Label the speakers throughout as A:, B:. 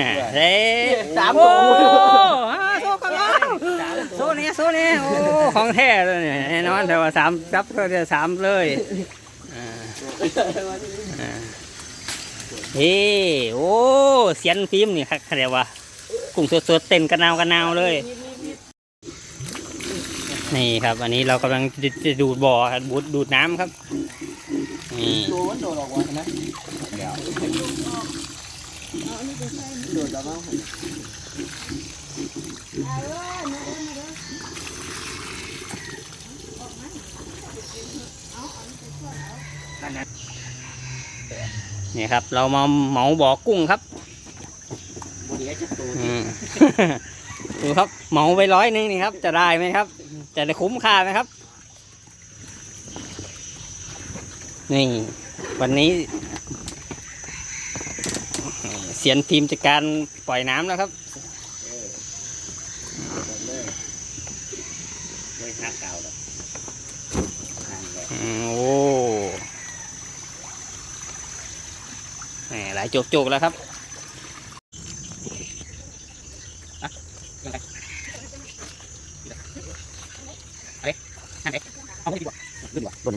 A: น่ะเฮ้
B: สาม
A: โอ้
B: ตัว
A: ฮะโซ่กันแล้วโซ่นี้โซ่นี้โอ้ของแท้เลยเนี่ยแน่นอนแต่ว่าสามจับก็จะสามเลยอ่าอ่าเฮ้โอ้เสียนฟิล์มนี่ครับเรียกว่ากุ้งสดๆเต้นกระนาวกระนาวเลย นี่ครับ อันนี้เรากำลังจะจะดูดบ่อครับดูดดูดน้ำครับนี่
B: โดดแล้วมั้ง
A: นี่ครับ เรามาเหมาบ่อกุ้งครับ
B: บริเวณจะตัว
A: อืมดูครับเหมาไปร้อยหนึงนี่ครับ จะได้ไหมครับ จะได้คุ้มค่าไหมครับ นี่ วันนี้ สียนทีมจัดการปล่อยน้ำแล้วครับ
B: เลยเลยหักเก่าแล้ว
A: อืมโอ้แหมหลายจุกๆแล้วครับ
B: เอาไม่ดีกว่าดีกว่าบน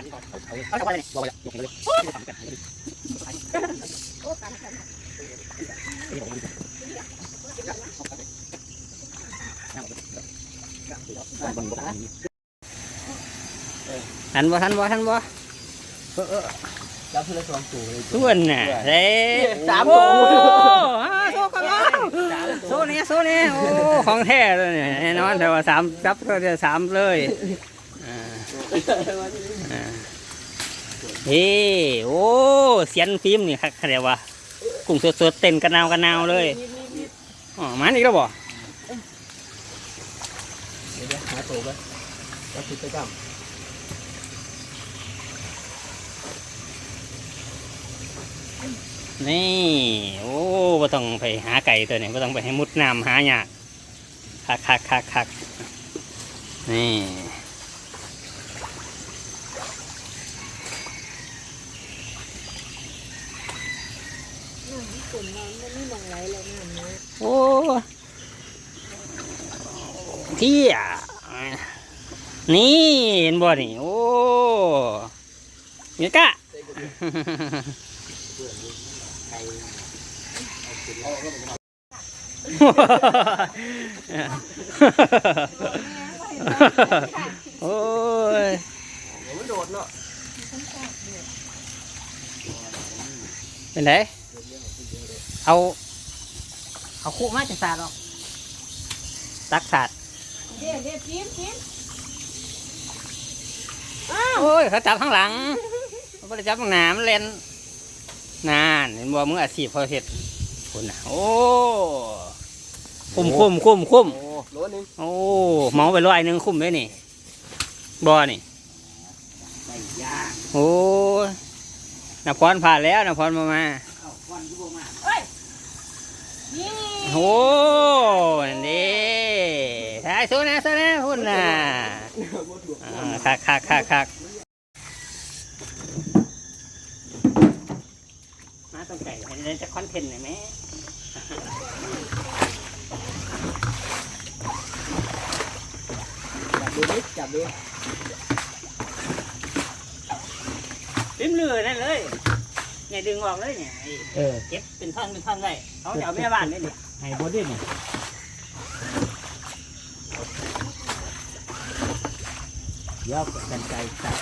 B: นขายลูกนะเดี๋ยวกินนะเอาไปดิเอาไปใกล้ก่อนเอาดิเออเอาไปใกล้ใกล้ลูกนี่เดี๋ยวเออเออเออไม่ได้เอาปานนี้ก่อนเออเอาไปเลยบอกว่าทันบนบน
A: ทันบ่ทันบ่ทันบ่
B: จับทีละสองตัวเลย
A: ส่วนน่ะเฮ้
B: สาม
A: โอ้
B: ตัว
A: ฮะโซ่กันแล้วโซ่นี้โซ่นี้โอ้ของแท้เลยเนี่ยแน่นอนแต่ว่าสามจับก็จะสามเลย เฮ้โอ้เสียนฟิล์มนี่ครับเรียกว่ากุ้งสดๆเต้นกระนาวกระนาวเลยอ๋อมาอีกแล้วบ่
B: เดี๋ยวหาตัวไปจับติดไปจับ
A: นี่ โอ้บ่ต้องไปหาไก่ตัวนี้บ่ต้องไปให้มุดน้ำหาหยากคักคักคักคักนี่
C: กลุ่มเราไม่มองไรเลยนะ
A: โอ้เที่ยนี่เห็นบ่นี่โอ้เมียกะโอ้ย
B: โดดเนาะ
A: เป็นไง เอา เอาคู่มาจะสาดหรอกตักสาด
C: เดี๋ยวเดี๋ยวจิ้มจิ้ม
A: โอ้ยเขาจับข้างหลังเขาไม่ได้จับข้างหน้ามันเล่นนานเห็นบ่มืออาชีพเขาเห็ดคุณน่ะ โอ้คุ้มคุ้มคุ้มคุ้ม
B: โอ้โหนึง
A: โอ้เมาไปร้อยหนึ่งคุ้มเลยนี่บ่นี่
B: ใส่ยา
A: โอ้ยนพรผ่านแล้วนพรมามา
B: เข้าควันกูมา
C: นี่
A: โอ้นี่ถ่ายโซนะโซนะพุ่นน่ะอ่าคักคักคักคักมาต้องไก่เห็นจะคอนเทนต์หน่อยไหม
B: จับดูดิจับดู
A: ปิ้มเรือนั่นเลย อย่าดึงออกเลยเนี่ย
B: เออ
A: เก็บเป็นท่อนเป็นท่อนไว้เขาจะเอาแม่บ้านเลยเนี่ย
B: ให้บดได้เนี่ยเดี๋ยวกันไกลตัด